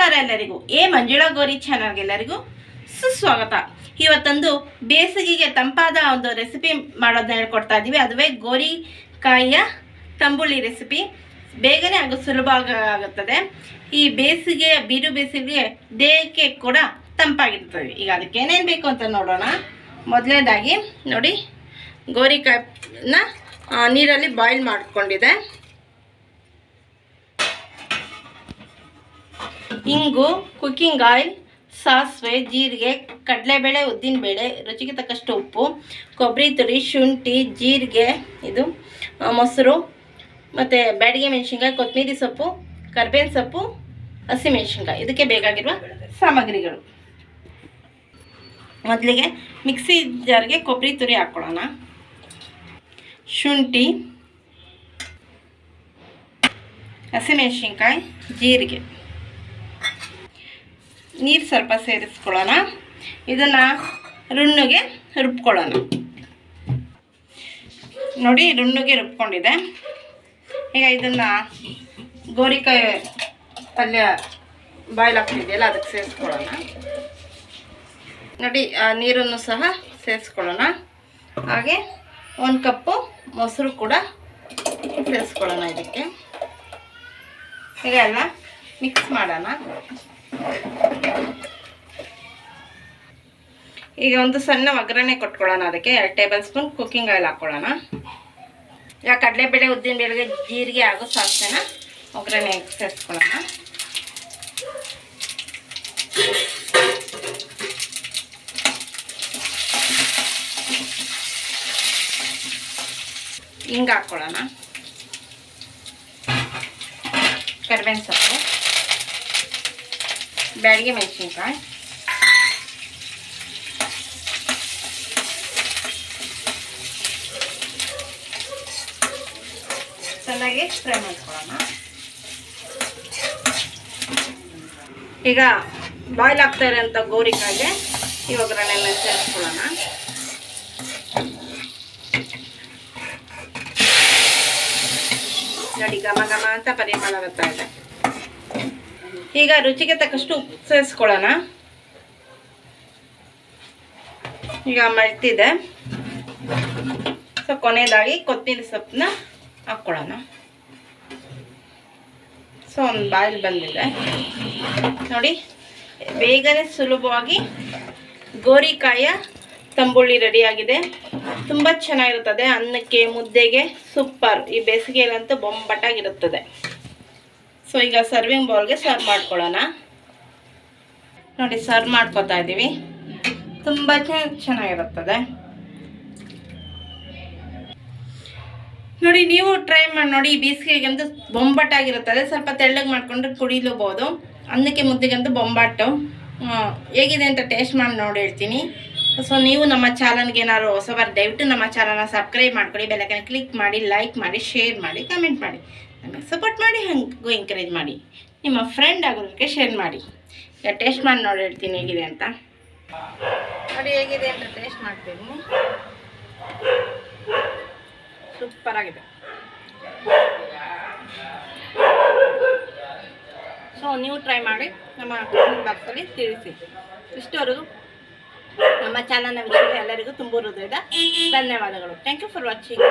ನಮಸ್ಕಾರ ಎಲ್ಲರಿಗೂ. ಎ ಮಂಜುಳಾ ಗೋರಿ ಚಾನಲ್ಗೆಲ್ಲರಿಗೂ ಸುಸ್ವಾಗತ. ಇವತ್ತೊಂದು ಬೇಸಿಗೆಗೆ ತಂಪಾದ ಒಂದು ರೆಸಿಪಿ ಮಾಡೋದನ್ನ ಹೇಳ್ಕೊಡ್ತಾ ಇದ್ದೀವಿ ಅದುವೇ ಗೋರಿಕಾಯಿಯ ತಂಬುಳಿ ರೆಸಿಪಿ ಬೇಗನೆ ಹಾಗೂ ಸುಲಭ ಆಗುತ್ತದೆ. ಈ ಬೇಸಿಗೆ, ಬಿರು ಬೇಸಿಗೆ ದೇಹಕ್ಕೆ ಕೂಡ ತಂಪಾಗಿರ್ತದೆ. ಈಗ ಅದಕ್ಕೆ ಏನೇನು ಬೇಕು ಅಂತ ನೋಡೋಣ. ಮೊದಲನೇದಾಗಿ ನೋಡಿ, ಗೋರಿಕಾಯಿನ ನೀರಲ್ಲಿ ಬಾಯ್ಲ್ ಮಾಡ್ಕೊಂಡಿದೆ ಇಂಗು, ಕುಕ್ಕಿಂಗ್ ಆಯಿಲ್, ಸಾಸಿವೆ, ಜೀರಿಗೆ, ಕಡಲೆಬೇಳೆ, ಉದ್ದಿನಬೇಳೆ, ರುಚಿಗೆ ತಕ್ಕಷ್ಟು ಉಪ್ಪು, ಕೊಬ್ಬರಿ ತುರಿ, ಶುಂಠಿ, ಜೀರಿಗೆ, ಇದು ಮೊಸರು, ಮತ್ತು ಬ್ಯಾಡಿಗೆ ಮೆಣಸಿನ್ಕಾಯಿ ಕೊತ್ತಂಬರಿ ಸೊಪ್ಪು, ಕರ್ಬೇವಿನ ಸೊಪ್ಪು ಹಸಿಮೆಣಸಿನ್ಕಾಯಿ ಇದಕ್ಕೆ ಬೇಕಾಗಿರುವ ಸಾಮಗ್ರಿಗಳು. ಮೊದಲಿಗೆ ಮಿಕ್ಸಿ ಜಾರ್ಗೆ ಕೊಬ್ಬರಿ ತುರಿ ಹಾಕ್ಕೊಳ್ಳೋಣ. ಶುಂಠಿ ಹಸಿಮೆಣಸಿನ್ಕಾಯಿ ಜೀರಿಗೆ. ನೀರು ಸ್ವಲ್ಪ ಸೇರಿಸ್ಕೊಳ್ಳೋಣ. ಇದನ್ನು ರುಣ್ಣುಗೆ ರುಬ್ಕೊಳ್ಳೋಣ. ನೋಡಿ, ರುಣ್ಣಿಗೆ ರುಬ್ಕೊಂಡಿದೆ. ಈಗ ಇದನ್ನು ಗೋರಿಕಾಯಿ ಪಲ್ಯ ಬಾಯ್ಲ್ ಆಗ್ತಿದೆಯಲ್ಲ, ಅದಕ್ಕೆ ಸೇರಿಸ್ಕೊಳ್ಳೋಣ. ನೋಡಿ ನೀರನ್ನು ಸಹ ಸೇರಿಸ್ಕೊಳ್ಳೋಣ. ಹಾಗೆ ಒಂದು ಕಪ್ಪು ಮೊಸರು ಕೂಡ ಸೇರಿಸ್ಕೊಳ್ಳೋಣ ಇದಕ್ಕೆ. ಈಗ ಎಲ್ಲ ಮಿಕ್ಸ್ ಮಾಡೋಣ. ಈಗ ಒಂದು ಸಣ್ಣ ಒಗ್ಗರಣೆ ಕೊಟ್ಕೊಳ್ಳೋಣ ಅದಕ್ಕೆ. ಎರಡು ಟೇಬಲ್ ಸ್ಪೂನ್ ಕುಕ್ಕಿಂಗ್ ಆಯಿಲ್ ಹಾಕ್ಕೊಳ್ಳೋಣ. ಈಗ ಕಡಲೆಬೇಳೆ ಉದ್ದಿನ ಬೇಳೆಗೆ ಜೀರಿಗೆ ಆಗೋ ಸಾಸ್ತೇನ ಒಗ್ಗರಣೆ ಸೇರಿಸ್ಕೊಳ್ಳೋಣ. ಹಿಂಗೆ ಹಾಕ್ಕೊಳ್ಳೋಣ. ಕರಿಬೇವಿನ ಸೊಪ್ಪು. ಬ್ಯಾಡಿಗೆ ಮೆಣಸಿನ್ಕಾಯಿ. ಚೆನ್ನಾಗಿ ಫ್ರೈ ಮಾಡ್ಕೊಳ್ಳೋಣ. ಈಗ ಬಾಯ್ಲ್ ಆಗ್ತಾ ಇರೋಂಥ ಗೋರಿಕಾಯಿಗೆ ಈ ಒಗ್ಗರಣೆಲ್ಲ ಸೇರಿಸ್ಕೊಳ್ಳೋಣ. ನೋಡಿ ಗಮ ಗಮ ಅಂತ ಪರಿಮಳ ಬರ್ತಾ ಇದೆ. ಈಗ ರುಚಿಗೆ ತಕ್ಕಷ್ಟು ಉಪ್ಪು ಸೇರಿಸ್ಕೊಳ್ಳೋಣ. ಈಗ ಮಳ್ತಿದೆ ಸೊ, ಕೊನೆಯದಾಗಿ ಕೊತ್ತಿನ ಸೊಪ್ಪನ್ನ ಹಾಕ್ಕೊಳ್ಳೋಣ. ಸೊ, ಒಂದು ಬಾಯಿಲ್ ಬಂದಿದೆ. ನೋಡಿ, ಬೇಗನೆ ಸುಲಭವಾಗಿ ಗೋರಿಕಾಯ ತಂಬುಳ್ಳಿ ರೆಡಿಯಾಗಿದೆ. ತುಂಬ ಚೆನ್ನಾಗಿರುತ್ತದೆ. ಅನ್ನಕ್ಕೆ, ಮುದ್ದೆಗೆ ಸೂಪರ್. ಈ ಬೇಸಿಗೆಯಲ್ಲಂತೂ ಬೊಂಬಟಾಗಿರುತ್ತದೆ. ಸೊ ಈಗ ಸರ್ವಿಂಗ್ ಬೌಲ್ಗೆ ಸರ್ವ್ ಮಾಡ್ಕೊಳ್ಳೋಣ. ನೋಡಿ ಸರ್ವ್ ಮಾಡ್ಕೊತಾ ಇದ್ದೀವಿ. ತುಂಬ ಚೆನ್ನಾಗಿರುತ್ತದೆ. ನೋಡಿ, ನೀವು ಟ್ರೈ ಮಾಡಿ ನೋಡಿ ಬೇಸಿಗೆಗಂತೂ ಬೊಂಬಾಟಾಗಿರುತ್ತದೆ. ಸ್ವಲ್ಪ ತೆಳ್ಳಗೆ ಮಾಡಿಕೊಂಡ್ರೆ ಕುಡಿಲೂಬೋದು. ಅನ್ನಕ್ಕೆ ಮುದ್ದೆಗಂತೂ ಬೊಂಬಾಟು. ಹೇಗಿದೆ ಅಂತ ಟೇಸ್ಟ್ ಮಾಡಿ ನೋಡಿ ಹೇಳ್ತೀನಿ. ಸೊ ನೀವು ನಮ್ಮ ಚಾನಲ್ಗೆ ಏನಾದ್ರು ಹೊಸಬರು ದಯವಿಟ್ಟು ನಮ್ಮ ಚಾನಲ್ನ ಸಬ್ಸ್ಕ್ರೈಬ್ ಮಾಡ್ಕೊಳ್ಳಿ. ಬೆಲ್ಲಕನ್ನ ಕ್ಲಿಕ್ ಮಾಡಿ ಲೈಕ್ ಮಾಡಿ ಶೇರ್ ಮಾಡಿ ಕಮೆಂಟ್ ಮಾಡಿ. ನಮಗೆ ಸಪೋರ್ಟ್ ಮಾಡಿ, ಹಂಗೂ ಎಂಕರೇಜ್ ಮಾಡಿ. ನಿಮ್ಮ ಫ್ರೆಂಡ್ ಆಗೋದಕ್ಕೆ ಶೇರ್ ಮಾಡಿ. ಈಗ ಟೇಸ್ಟ್ ಮಾಡಿ ನೋಡಿ ಹೇಳ್ತೀನಿ ಹೇಗಿದೆ ಅಂತ. ನೋಡಿ ಹೇಗಿದೆ ಅಂತ ಟೇಸ್ಟ್ ಮಾಡ್ತೀನಿ. ಸೂಪರ್ ಆಗಿದೆ. ಸೊ ನೀವು ಟ್ರೈ ಮಾಡಿ, ನಮ್ಮ ಕಮೆಂಟ್ ಬಾಕ್ಸಲ್ಲಿ ತಿಳಿಸಿ. ಇಷ್ಟವರೆಗೂ ನಮ್ಮ ಚಾನಲ್ನ ವಿಷಯದಲ್ಲಿ ಎಲ್ಲರಿಗೂ ತುಂಬ ಹೃದಯದ ಧನ್ಯವಾದಗಳು. Thank you for watching